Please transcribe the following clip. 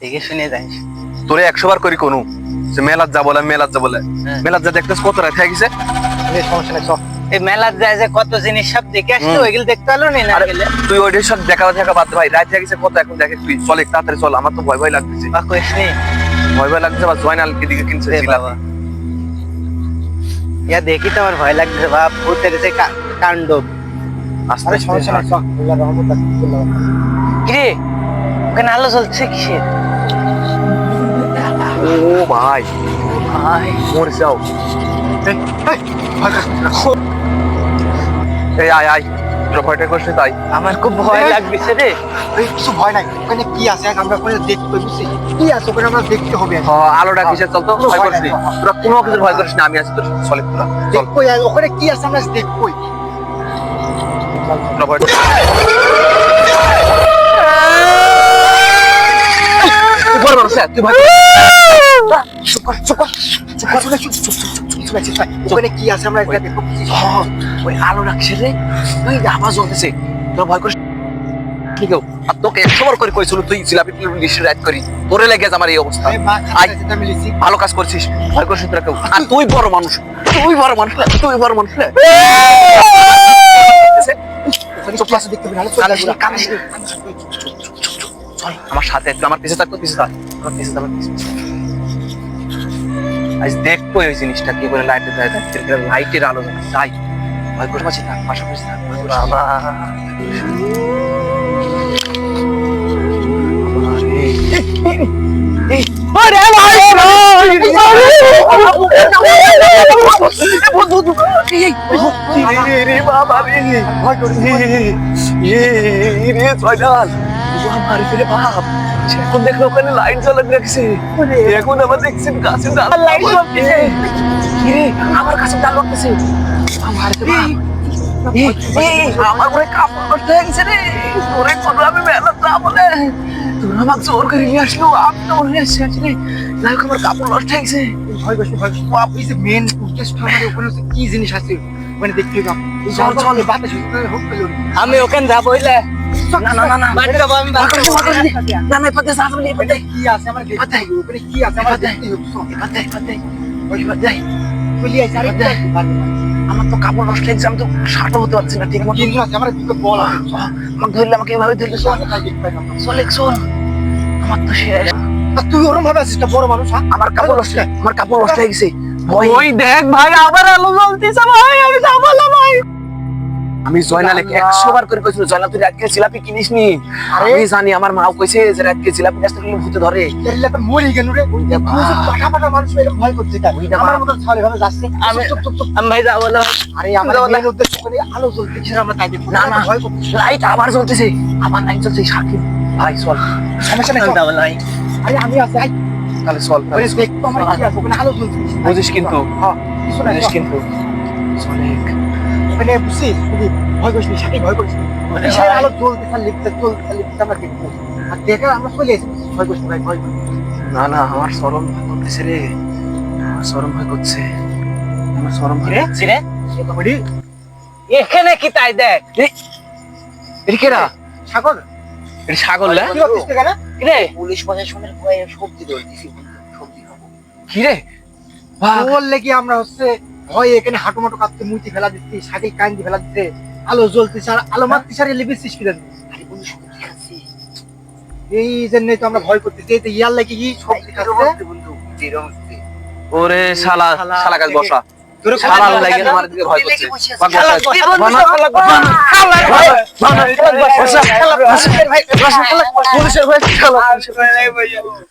দেখে শুনে যাইস। তোরে একশো বার করি কোনু যে মেলাত যা বলে মেলাত যা বলে। হ্যাঁ। মেলাত যা দেখতেছ কত রাত হয়ে গেছে? এই সমস্যা নাই এই মেলার যায় যে কত জিনিস সব দেখে আসছো ওইগুলো দেখতে না গেলে তুই সব দেখা দেখা বাদ ভাই রাত হয়ে গেছে কত এখন দেখে তুই চল একটু তাড়াতাড়ি চল আমার তো ভয় ভয় লাগতেছে। বা কইস নি। ভয় ভয় লাগছে বা জয়নালকে দিকে কিনছে বাবা। ইয়া দেখি তো আমার ভয় লাগছে বাপ ভূতের যে কা- তাণ্ডব আস্তে আরে আস্তে সমস্যা নাই সব আল্লাহ রহমত আছে আল্লাহ কিরে ওখানে আলো জ্বলছে কিসের? ও ভাই ভাই মরে যাও এই আয় আয় তোরা ভয়টা করছিস তাই? আমার খুব ভয় লাগতেছে রে। এই কিছু ভয় নাই। ওখানে কি আছে? আমরা ওখানে দেখতে বুঝছি কি আছে? ওখানে আমরা দেখতে হবে। হ, আলোটা কিসের? চল তো ভয় ভয় করছিস তোরা কোনো কিছু ভয় করিস না আমি আছি তোর। চলে তোরা চল। ওখানে কি আছে আমরা দেখবই। তোরা ভয় তুই তুই ভয় চুপ কর চুপ কর চুপ কর চুপ চুপ চুপ চুপ চুপ চুপ চুপ চুপ ওখানে কি আছে আমরা এটা দেখব। ওই আলোটা কিসের রে। ওই আওয়াজ হতেছে। তোরা ভয় করিস কি আর তোকে একশো করে কইছিল তুই জিলাপি লিস্টে রাইড করি। তোরে লেগে আমার এই অবস্থা। আরে মা আয়। খাচ্ছে যেটা আমি লিখছি। ভালো কাজ করছিস। ভয় করছিস তোরা কেউ। আর তুই বড় মানুষ। তুই বড় মানুষ তুই বড় মানুষ আমার সাথে আমার পিছে থাকতো পিছে থাক। আমার পিছে থাক, আমার পিছে থাক। আজ দেখব ওই জিনিসটা কি করে লাইটে যায় লাইটের আলো। যাই ভয় করে পাচ্ছি থাক পাশাপাশি থাক বাবা রে ভয় আমার বাপ এখন দেখল ওখানে লাইট জ্বলা রাখছে। এখন আবার দেখছেন গাছে লাইট জ্বলছে কি? রে? আমার কাছে ডাল আমার আমার মনে কাপড় রে। তোরে কোনো আমি মেলা যা বলে। তোর আমাকে জোর করে নিয়ে আসলো। আমি তো নিয়ে আসছি আসলে যাই আমার কাপড় নষ্ট ভয় ভয়। যে মেন আমাদের ওখানে কি জিনিস আছে? ওখানে দেখতে আমি ওখানে যাব হইলে না না না না বাড়ি যাব আমি ভয় করিস না, না। না না পাতে সাথে বলি পাতে কি আছে আমার দেখতে হবে কি আছে আমার দেখতে হবে পাতে পাতে ওই পাতে চলি আইছে, আরে আমার তো কাপড় নষ্ট আমি তো শার্টও হতে পারছি না ঠিক মতো। কিন্তু আছে আমার দিকে বল। আমাকে ধরলে আমাকে এভাবে ধরলে চল তাই দেখতে পাই না। চলে চল আমার তো শেষ। আর তুই ওরম ভাবে আছিস না বড় মানুষ হ্যাঁ? আমার কাপড় নষ্ট আমার কাপড় নষ্ট হয়ে গেছে। ওই দেখ ভাই আবার আলো জ্বলতেছে ভাই আমি যাব না ভাই। আমি জয়নালে একশো বার করে কইছিল জয়নাল তুই রাতকে জিলাপি কিনিস নি? আমি জানি আমার মাও কইছে যে রাতকে জিলাপি গাছ থেকে ভূতে ধরে। মরি গেল রে। পাটা পাটা মানুষ এরকম ভয় করছে তাই আমার মতো ছাড়ে ভাবে যাচ্ছে আমি- আমি ভাই যাব আরে আমার মেন উদ্দেশ্য করে আলো জ্বলতে আমরা তাই না, না। ভয় করছিস লাইট আবার জ্বলতেছে। আবার লাইট জ্বলছে সাকিব ভাই চল। সমস্যা নেই। যাব আরে আমি আছি তাহলে চল বুঝিস কিন্তু। হ্যাঁ বুঝিস কিন্তু। ওখানে বুঝছিস বুঝি ভয় করিস না সাথে ভয় করিস না। ওরে আলো জ্বলতে থাকলে লিখতে জ্বলতে লিখতে আমরা দেখব আর দেখে আমরা চলে এসেছি। ভয় করিস না ভাই ভয় করিস না। না আমার সরম ভয় করতেছে রে। আমার সরম ভয় করছে। আমার সরম ভয় রে রে ওরে এখানে কি তাই দেখ? এদিকেরা ছাগল এটা ছাগল না? কি করছিস কেন? রে পুলিশ প্রশাসনের ভয়ে সবজি ধরতেছি সবজি খাব। কি রে। বললে কি আমরা হচ্ছে ভয় এখানে হাঁটু মাটু কাঁপতে মুইতে ফেলা দিচ্ছি সাইকেল কান্দি ফেলা দিচ্ছে আলো জ্বলতেছে আর আলো কি জানি আরে বন্ধু সবজি খাচ্ছি এই জন্যই তো আমরা ভয় করতেছি। এই তো ইয়ার লাগে কি সবজি খাচ্ছে বন্ধু? ওরে শালা শালা গাছ বসা। তোর শালা লাগে আমার দিকে ভয় করছে। বাঘ বসা। বানা- বানা- বানা- বসা। পুলিশের ভয়, শালা, পুলিশের ভয়।